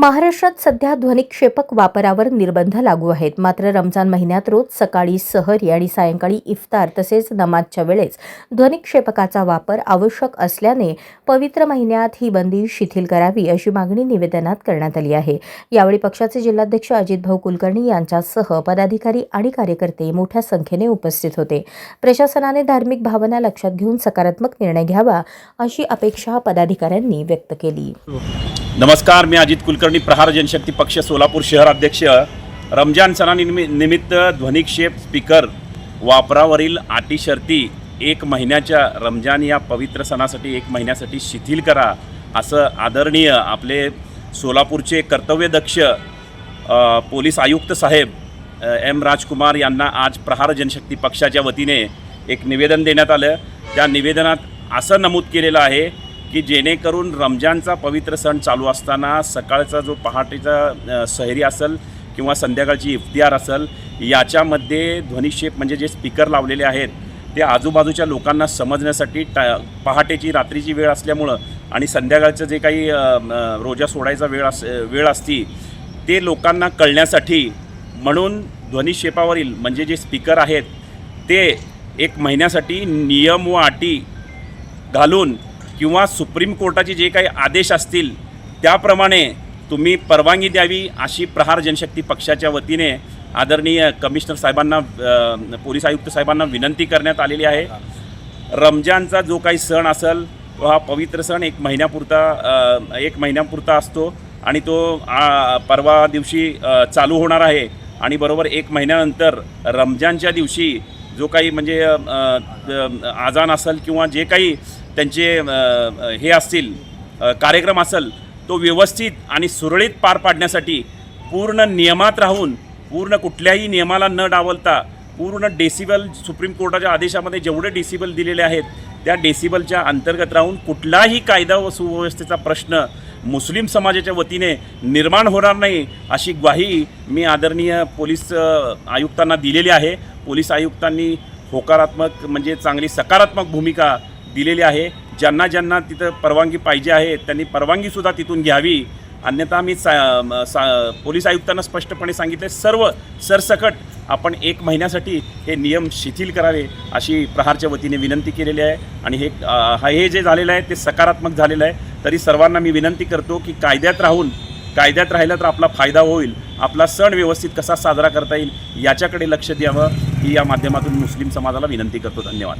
महाराष्ट्रात सध्या ध्वनिक्षेपक वापरावर निर्बंध लागू आहेत. मात्र रमजान महिन्यात रोज सकाळी सहरी आणि सायंकाळी इफ्तार तसेच नमाजच्या वेळेस ध्वनिक्षेपकाचा वापर आवश्यक असल्याने पवित्र महिन्यात ही बंदी शिथिल करावी अशी मागणी निवेदनात करण्यात आली आहे. यावेळी पक्षाचे जिल्हाध्यक्ष अजित भाऊ कुलकर्णी यांच्यासह पदाधिकारी आणि कार्यकर्ते मोठ्या संख्येने उपस्थित होते. प्रशासनाने धार्मिक भावना लक्षात घेऊन सकारात्मक निर्णय घ्यावा अशी अपेक्षा पदाधिकाऱ्यांनी व्यक्त केली. नमस्कार मी अजित कुलकर्णी प्रहार जनशक्ती पक्ष सोलापूर शहर अध्यक्ष. रमजान सणानिमि निमित्त ध्वनिक्षेप स्पीकर वापरावरील अटी शर्ती एक महिन्याच्या रमजान या पवित्र सणासाठी एक महिन्यासाठी शिथिल करा असं आदरणीय आपले सोलापूरचे कर्तव्यदक्ष पोलीस आयुक्त साहेब एम राजकुमार यांना आज प्रहार जनशक्ती पक्षाच्या वतीने एक निवेदन देण्यात आलं. त्या निवेदनात असं नमूद केलेलं आहे की जेणेकरून रमजानचा पवित्र सण चालू असताना सकाळचा जो पहाटेचा सहरी असेल किंवा संध्याकाळची इफ्तियार असेल याच्यामध्ये ध्वनिक्षेप म्हणजे जे स्पीकर लावलेले आहेत ते आजूबाजूच्या लोकांना समजण्यासाठी टा पहाटेची रात्रीची वेळ असल्यामुळं आणि संध्याकाळचं जे काही रोजा सोडायचा वेळ अस वेळ असती ते लोकांना कळण्यासाठी म्हणून ध्वनिक्षेपावरील म्हणजे जे स्पीकर आहेत ते एक महिन्यासाठी नियम व अटी घालून किंवा सुप्रीम कोर्टाचे जे काही आदेश असतील त्याप्रमाणे तुम्ही परवानगी द्यावी अशी प्रहार जनशक्ती पक्षाच्या वतीने आदरणीय कमिशनर साहेबांना पोलीस आयुक्त साहेबांना विनंती करण्यात आलेली आहे. रमजानचा जो काही सण असेल तो हा पवित्र सण एक महिन्यापुरता एक महिन्यापुरता असतो आणि तो परवा दिवशी चालू होणार आहे. आणि बरोबर एक महिन्यानंतर रमजानच्या दिवशी जो काही म्हणजे आजान असेल किंवा जे काही त्यांचे हे असतील कार्यक्रम असेल तो व्यवस्थित आणि सुरळीत पार पाडण्यासाठी पूर्ण नियमात राहून पूर्ण कुठल्याही नियमाला न डावलता पूर्ण डेसिबल सुप्रीम कोर्टाच्या आदेशामध्ये जेवढे डेसिबल दिलेले आहेत त्या डेसिबलच्या अंतर्गत राहून कुठलाही कायदा व सुव्यवस्थेचा प्रश्न मुस्लिम समाजाच्या वतीने निर्माण होणार नाही अशी ग्वाही मी आदरणीय पोलीस आयुक्तांना दिलेली आहे. पोलीस आयुक्तांनी होकारात्मक म्हणजे चांगली सकारात्मक भूमिका दिलेली आहे. ज्यांना ज्यांना तिथं परवानगी पाहिजे आहे त्यांनी परवानगीसुद्धा तिथून घ्यावी. अन्यथा मी सा म- सा पोलीस आयुक्तांना स्पष्टपणे सांगितले सर्व सरसकट आपण एक महिन्यासाठी हे नियम शिथिल करावे अशी प्रहारच्या वतीने विनंती केलेली आहे. आणि हे हा- हे जे झालेलं आहे ते सकारात्मक झालेलं आहे. तरी सर्वांना मी विनंती करतो की कायद्यात राहून कायद्यात राहिलं तर आपला फायदा होईल. आपला सण व्यवस्थित कसा साजरा करता येईल याच्याकडे लक्ष द्यावं ही या माध्यमातून मुस्लिम समाजाला विनंती करतो. धन्यवाद.